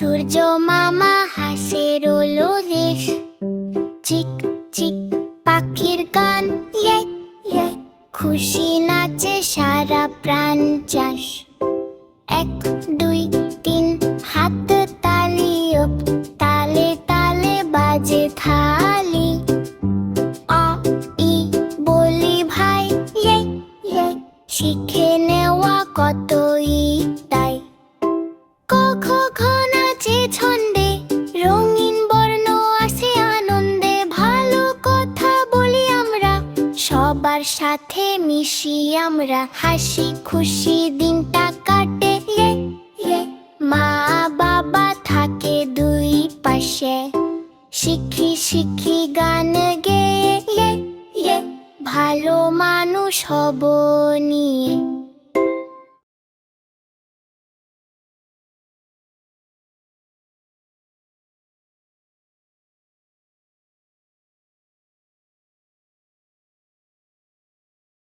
সূর্য মামা হাসের ওলো রেশ চিক চিক, পাখির গান ইয়ে, ইয়ে। খুশি নাচে সারা প্রাণ চাষ। এক, দুই, তিন, হাত তালি তালে তালে বাজে থালি। অ ই, বলি ভাই ইয়ে, শিখে নেওয়া কতই তাই। সবার সাথে মিশি আমরা। হাসি খুশি দিনটা কাটে। ইয়ে ইয়ে। মা বাবা থাকে দুই পাশে। শিখি শিখি গান ইয়ে ইয়ে। ভালো মানুষ হব নিয়ে।